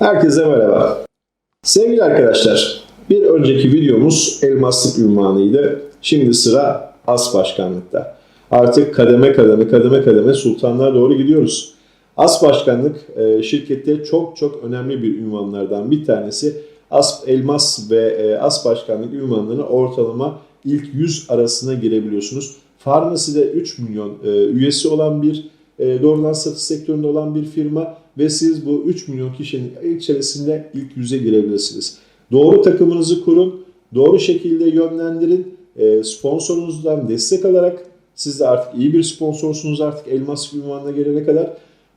Herkese merhaba. Sevgili arkadaşlar, bir önceki videomuz elmaslık ünvanıydı. Şimdi sıra as başkanlıkta. Artık kademe kademe kademe kademe sultanlara doğru gidiyoruz. As başkanlık e, şirkette çok çok önemli bir ünvanlardan bir tanesi. As elmas ve e, as başkanlık ünvanlarını ortalama ilk 100 arasına girebiliyorsunuz. Farmaside 3 milyon e, üyesi olan bir doğrudan satış sektöründe olan bir firma ve siz bu 3 milyon kişinin içerisinde ilk yüze girebilirsiniz. Doğru takımınızı kurun, doğru şekilde yönlendirin, e, sponsorunuzdan destek alarak siz de artık iyi bir sponsorsunuz artık elmas ünvanına gelene kadar.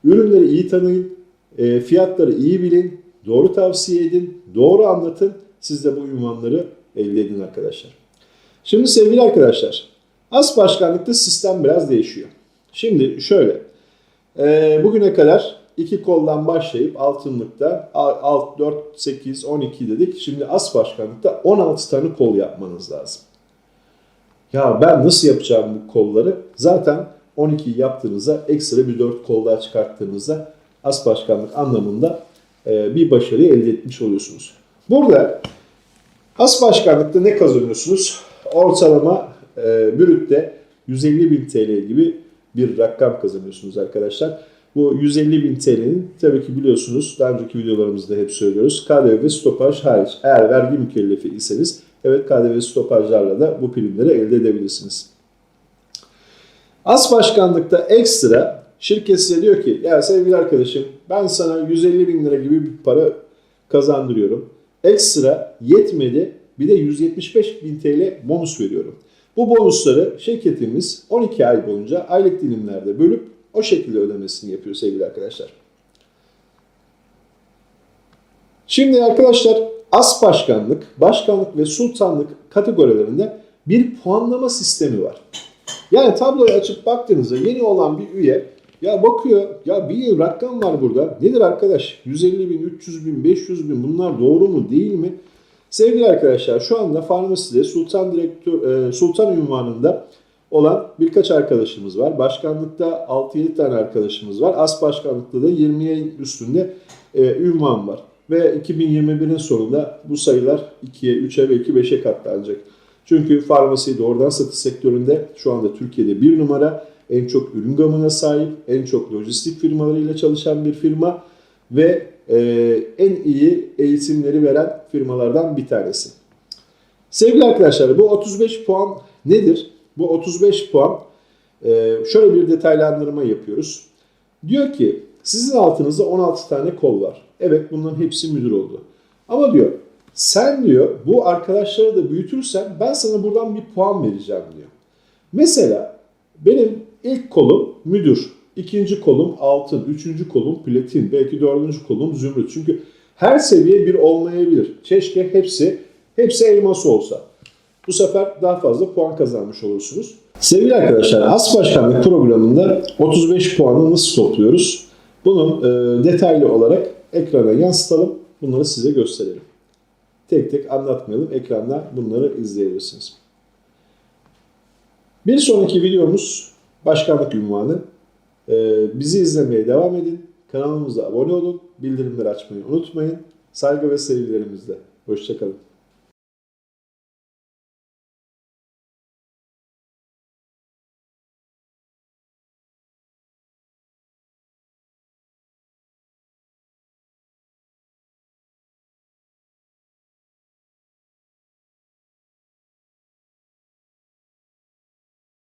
Ürünleri iyi tanıyın, e, fiyatları iyi bilin, doğru tavsiye edin, doğru anlatın. Siz de bu ünvanları elde edin arkadaşlar. Şimdi sevgili arkadaşlar, as başkanlıkta sistem biraz değişiyor. Şimdi şöyle, e, bugüne kadar iki koldan başlayıp altınlıkta alt 4, 8, 12 dedik. Şimdi as başkanlıkta 16 tane kol yapmanız lazım. Ya ben nasıl yapacağım bu kolları? Zaten 12 yaptığınızda ekstra bir 4 kol daha çıkarttığınızda as başkanlık anlamında e, bir başarıyı elde etmiş oluyorsunuz. Burada as başkanlıkta ne kazanıyorsunuz? Ortalama e, bürütte 150 bin TL gibi bir rakam kazanıyorsunuz arkadaşlar. Bu 150 bin TL'nin tabii ki biliyorsunuz daha önceki videolarımızda hep söylüyoruz. KDV ve stopaj hariç. Eğer vergi mükellefi iseniz evet KDV stopajlarla da bu primleri elde edebilirsiniz. As başkanlıkta ekstra şirket size diyor ki ya sevgili arkadaşım ben sana 150 bin lira gibi bir para kazandırıyorum. Ekstra yetmedi bir de 175 bin TL bonus veriyorum. Bu bonusları şirketimiz 12 ay boyunca aylık dilimlerde bölüp o şekilde ödemesini yapıyor sevgili arkadaşlar. Şimdi arkadaşlar as başkanlık, başkanlık ve sultanlık kategorilerinde bir puanlama sistemi var. Yani tabloyu açıp baktığınızda yeni olan bir üye ya bakıyor ya bir rakam var burada. Nedir arkadaş? 150 bin, 300 bin, 500 bin bunlar doğru mu değil mi? Sevgili arkadaşlar şu anda farmaside Sultan Direktör, e, Sultan ünvanında olan birkaç arkadaşımız var. Başkanlıkta 6-7 tane arkadaşımız var. As başkanlıkta da 20'ye üstünde e, ünvan var. Ve 2021'in sonunda bu sayılar 2'ye, 3'e belki 5'e katlanacak. Çünkü farmasi doğrudan satış sektöründe şu anda Türkiye'de bir numara en çok ürün gamına sahip, en çok lojistik firmalarıyla çalışan bir firma ve e, en iyi eğitimleri veren firmalardan bir tanesi. Sevgili arkadaşlar bu 35 puan nedir? Bu 35 puan e, şöyle bir detaylandırma yapıyoruz. Diyor ki sizin altınızda 16 tane kol var. Evet bunların hepsi müdür oldu. Ama diyor sen diyor bu arkadaşları da büyütürsen ben sana buradan bir puan vereceğim diyor. Mesela benim ilk kolum müdür, ikinci kolum altın, üçüncü kolum platin, belki dördüncü kolum zümrüt. Çünkü her seviye bir olmayabilir. Keşke hepsi hepsi elmas olsa. Bu sefer daha fazla puan kazanmış olursunuz. Sevgili arkadaşlar, As Başkanlık programında 35 puanı nasıl topluyoruz? Bunun e, detaylı olarak ekrana yansıtalım. Bunları size gösterelim. Tek tek anlatmayalım. Ekranda bunları izleyebilirsiniz. Bir sonraki videomuz başkanlık ünvanı. E, bizi izlemeye devam edin. Kanalımıza abone olun. Bildirimleri açmayı unutmayın. Saygı ve sevgilerimizle. Hoşçakalın.